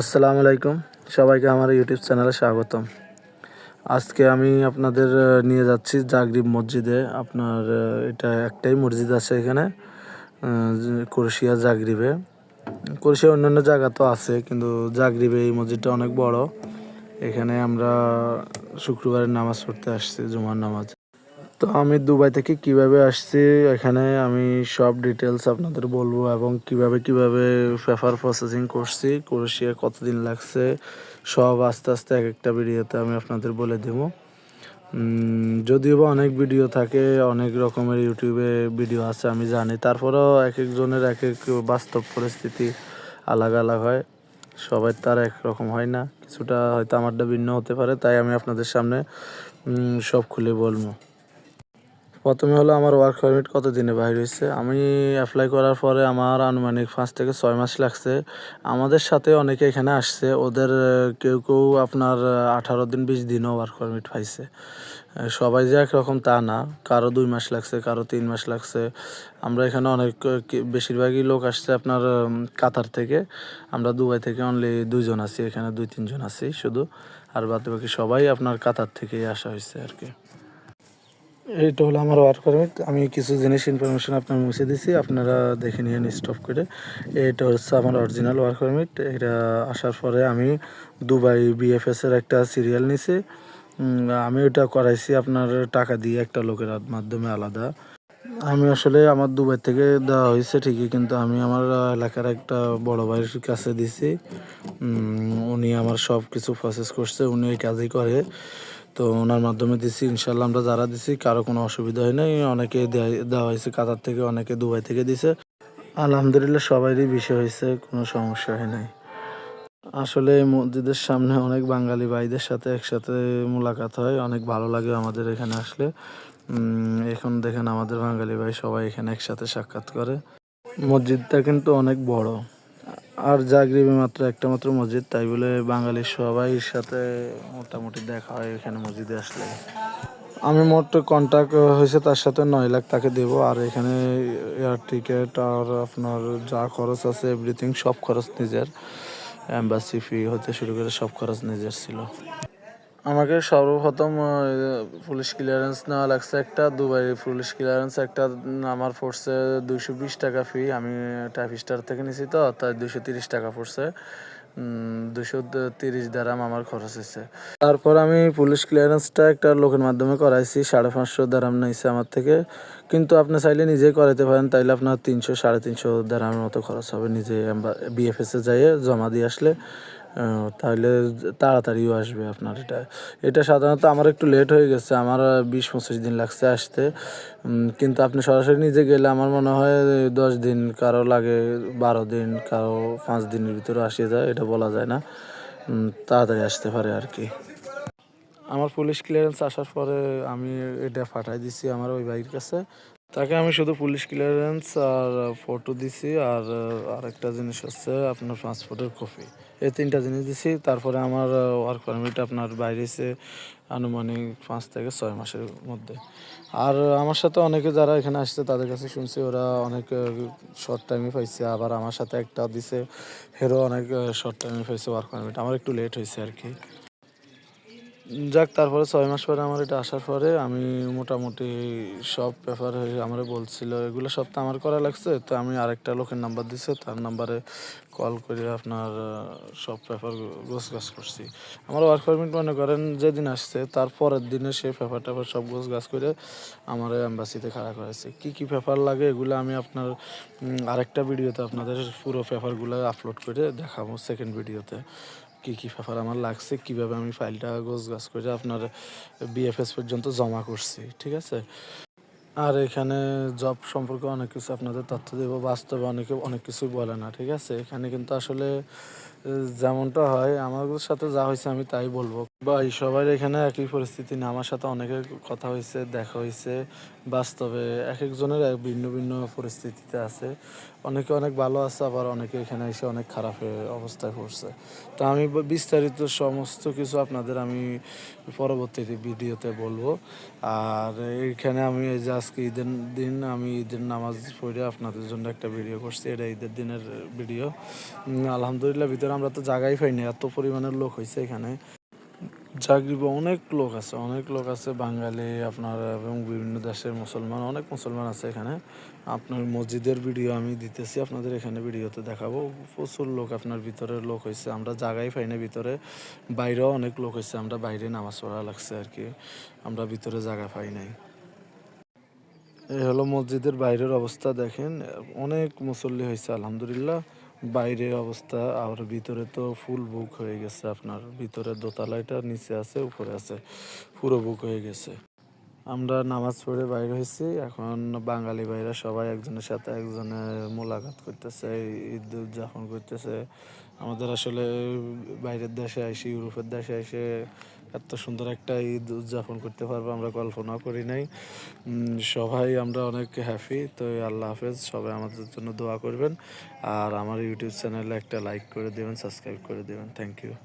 আসসালামু আলাইকুম। সবাইকে আমার ইউটিউব চ্যানেলে স্বাগতম। আজকে আমি আপনাদের নিয়ে যাচ্ছি জাগরিব মসজিদে। আপনার এটা একটাই মসজিদ আছে এখানে কুরশিয়া জাগরিবে। কুরশিয়া অন্যান্য জায়গা তো আছে, কিন্তু জাগরিবে এই মসজিদটা অনেক বড়। এখানে আমরা শুক্রবারের নামাজ পড়তে আসছি, জুমার নামাজ। তো আমি দুবাই থেকে কীভাবে আসছি, এখানে আমি সব ডিটেলস আপনাদের বলব এবং কীভাবে কীভাবে পেপার প্রসেসিং করছি ক্রোশিয়া কতদিন লাগছে, সব আস্তে আস্তে এক একটা ভিডিওতে আমি আপনাদের বলে দেবো। যদিও বা অনেক ভিডিও থাকে, অনেক রকমের ইউটিউবে ভিডিও আছে, আমি জানি। তারপরেও এক একজনের এক এক বাস্তব পরিস্থিতি আলাদা আলাদা হয়। সবাই তার এক রকম হয় না, কিছুটা হয়তো আমারটা ভিন্ন হতে পারে, তাই আমি আপনাদের সামনে সব খুলে বলব। প্রথমে হলো আমার ওয়ার্ক পারমিট কত দিনে বাইর হয়েছে? আমি অ্যাপ্লাই করার পরে আমার আনুমানিক পাঁচ থেকে ছয় মাস লাগছে। আমাদের সাথে অনেকে এখানে আসছে, ওদের কেউ কেউ আপনার আঠারো দিন, বিশ দিনও ওয়ার্ক পারমিট পাইছে। সবাই যে একরকম তা না, কারও দুই মাস লাগছে, কারও তিন মাস লাগছে। আমরা এখানে অনেক বেশিরভাগই লোক আসছে আপনার কাতার থেকে। আমরা দুবাই থেকে অনলি দুইজন আছি, এখানে দুই, তিনজন আছি শুধু। আর বাদ বাকি সবাই আপনার কাতার থেকেই আসা হয়েছে আর কি। এইটা হলো আমার ওয়ার্ক পারমিট আমি কিছু জিনিস ইনফরমেশন আপনার মুছে দিছি, আপনারা দেখে নিয়ে স্টপ করে। এটা হচ্ছে আমার অরিজিনাল ওয়ার্ক পারমিট এটা আসার পরে আমি দুবাই বিএফএস এর একটা সিরিয়াল নিছি। আমি ওটা করাইছি আপনার টাকা দিয়ে একটা লোকের মাধ্যমে আলাদা। আমি আসলে আমার দুবাই থেকে দেওয়া হয়েছে ঠিকই, কিন্তু আমি আমার এলাকার একটা বড় ভাইয়ের কাছে দিছি। উনি আমার সব কিছু প্রসেস করছে, উনি এই কাজই করে। তো ওনার মাধ্যমে দিছি ইনশাল্লাহ আমরা যারা দিছি, কারও কোনো অসুবিধা হয় নাই। অনেকে দেওয়া হয়েছে কাতার থেকে, অনেকে দুবাই থেকে দিছে। আলহামদুলিল্লাহ সবারই বিষয় হয়েছে, কোনো সমস্যা হয় নাই। আসলে এই মসজিদের সামনে অনেক বাঙালি ভাইদের সাথে একসাথে মোলাকাত হয়, অনেক ভালো লাগে আমাদের এখানে আসলে। এখন দেখেন আমাদের বাঙালি ভাই সবাই এখানে একসাথে সাক্ষাৎ করে। মসজিদটা কিন্তু অনেক বড়। আর জাগরিবে মাত্র একটা মাত্র মসজিদ, তাই বলে বাঙালির সবাইয়ের সাথে মোটামুটি দেখা হয় এখানে মসজিদে আসলে। আমি মোট কন্ট্যাক্ট হয়েছে তার সাথে নয় লাখ তাকে দেবো, আর এখানে এয়ার টিকিট আর আপনার যা খরচ আছে এভরিথিং সব খরচ নিজের। অ্যাম্বাসি ফি হতে শুরু করে সব খরচ নিজের ছিল। আমাকে সর্বপ্রথম পুলিশ ক্লিয়ারেন্স নেওয়া লাগছে একটা দুবাই পুলিশ ক্লিয়ারেন্স একটা, আমার পড়ছে দুইশো বিশ টাকা ফি আমি টাইপ স্টার থেকে নিছি তো, তাই দুশো তিরিশ টাকা পড়ছে। দুশো তিরিশ দারাম আমার খরচ হয়েছে। তারপর আমি পুলিশ ক্লিয়ারেন্সটা একটা লোকের মাধ্যমে করাইছি, সাড়ে পাঁচশো দারাম নিয়েছে আমার থেকে। কিন্তু আপনি চাইলে নিজেই করাতে পারেন, তাইলে আপনার তিনশো, সাড়ে তিনশো দারামের মতো খরচ হবে। নিজে বিএফএস যাইয়ে জমা দিয়ে আসলে তাহলে তাড়াতাড়িও আসবে আপনার এটা। এটা সাধারণত আমার একটু লেট হয়ে গেছে, আমার বিশ পঁচিশ দিন লাগছে আসতে। কিন্তু আপনি সরাসরি নিজে গেলে আমার মনে হয় দশ দিন, কারও লাগে বারো দিন, কারও পাঁচ দিনের ভিতরে আসিয়ে যায়, এটা বলা যায় না। তাড়াতাড়ি আসতে পারে আর কি। আমার পুলিশ ক্লিয়ারেন্স আসার পরে আমি এটা পাঠাই দিছি আমার ওই ভাইয়ের কাছে। তাকে আমি শুধু পুলিশ ক্লিয়ারেন্স আর ফটো দিছি আর আরেকটা জিনিস হচ্ছে আপনার পাসপোর্টের কপি এই তিনটা জিনিস দিছি। তারপরে আমার ওয়ার্ক পারমিট আপনার বাইরেছে আনুমানিক পাঁচ থেকে ছয় মাসের মধ্যে। আর আমার সাথে অনেকে যারা এখানে আসছে, তাদের কাছে শুনছি ওরা অনেক শর্ট টাইমে পাইছে। আবার আমার সাথে একটা দিছে, হেরো অনেক শর্ট টাইমে পাইছে ওয়ার্ক পারমিট আমার একটু লেট হয়েছে আর কি। যাক, তারপরে ছয় মাস পরে আমার এটা আসার পরে আমি মোটামুটি সব পেপার হয়ে আমার বলছিল, এগুলো সব তো আমার করা লাগছে। তো আমি আরেকটা লোকের নাম্বার দিছে, তার নাম্বারে কল করে আপনার সব পেপার গোছ গাছ করছি। আমার ওয়ার্ক পারমিট মনে করেন যেদিন আসছে, তার পরের দিনে সে পেপার টেপার সব গোছ গাছ করে আমার অ্যাম্বাসিতে খাড়া করেছে। কি কি পেপার লাগে এগুলো আমি আপনার আরেকটা ভিডিওতে আপনাদের পুরো পেপারগুলো আপলোড করে দেখাবো সেকেন্ড ভিডিওতে কি কি পেপার আমার লাগছে? কীভাবে আমি ফাইলটা গোছ গাছ করে আপনার বিএফএস পর্যন্ত জমা করছি, ঠিক আছে? আর এখানে জব সম্পর্কে অনেক কিছু আপনাদের তথ্য দেবো, বাস্তবে অনেকে, অনেক কিছুই বলে না, ঠিক আছে? এখানে কিন্তু আসলে যেমনটা হয় আমার সাথে যা হয়েছে আমি তাই বলব। ভাই, সবার এখানে একই পরিস্থিতি না, আমার সাথে অনেকের কথা হয়েছে, দেখা হয়েছে। বাস্তবে এক একজনের এক ভিন্ন ভিন্ন পরিস্থিতিতে আছে। অনেকে অনেক ভালো আছে, আবার অনেকে এখানে এসে অনেক খারাপ অবস্থায় পড়ছে। তো আমি বিস্তারিত সমস্ত কিছু আপনাদের আমি পরবর্তীতে ভিডিওতে বলব। আর এইখানে আমি এই যে আজকে ঈদের দিন, আমি ঈদের নামাজ পড়ে আপনাদের জন্য একটা ভিডিও করছি। এটা ঈদের দিনের ভিডিও। আলহামদুলিল্লাহ, ভিতরে ভিতরে আমরা তো জায়গাই পাই না, এত পরিমাণের লোক হয়েছে এখানে। জাগরিবে অনেক লোক আছে, অনেক লোক আছে বাঙালি, আপনার, এবং বিভিন্ন দেশের মুসলমান, অনেক মুসলমান আছে এখানে। আপনার মসজিদের ভিডিও আমি দিতেছি, আপনাদের এখানে ভিডিওতে দেখাবো। প্রচুর লোক আপনার ভিতরে লোক হয়েছে আমরা জায়গাই পাই না ভিতরে, বাইরেও অনেক লোক হয়েছে আমরা বাইরে নামাজ পড়া লাগছে আর কি, আমরা ভিতরে জায়গা পাই নাই। এই হলো মসজিদের বাইরের অবস্থা, দেখেন, অনেক মুসল্লি হয়েছে আলহামদুলিল্লাহ। বাইরের অবস্থা, আর ভিতরে তো ফুল বুক হয়ে গেছে আপনার। ভিতরে দোতলাটা নিচে আছে, উপরে আছে, পুরো বুক হয়ে গেছে। আমরা নামাজ পড়ে বাইরে হয়েছি, এখন বাঙালি ভাইরা সবাই একজনের সাথে একজনের মোলাকাত করতেছে, ঈদ উদযাপন করতেছে। আমাদের আসলে বাইরের দেশে আইসি, ইউরোপের দেশে এসে এত সুন্দর একটা ঈদ উদযাপন করতে পারব, আমরা কল্পনা করি নাই। সবাই আমরা অনেক হ্যাপি তো আল্লাহ হাফেজ, সবাই আমাদের জন্য দোয়া করবেন। আর আমার ইউটিউব চ্যানেলে একটা লাইক করে দেবেন সাবস্ক্রাইব করে দেবেন। Thank you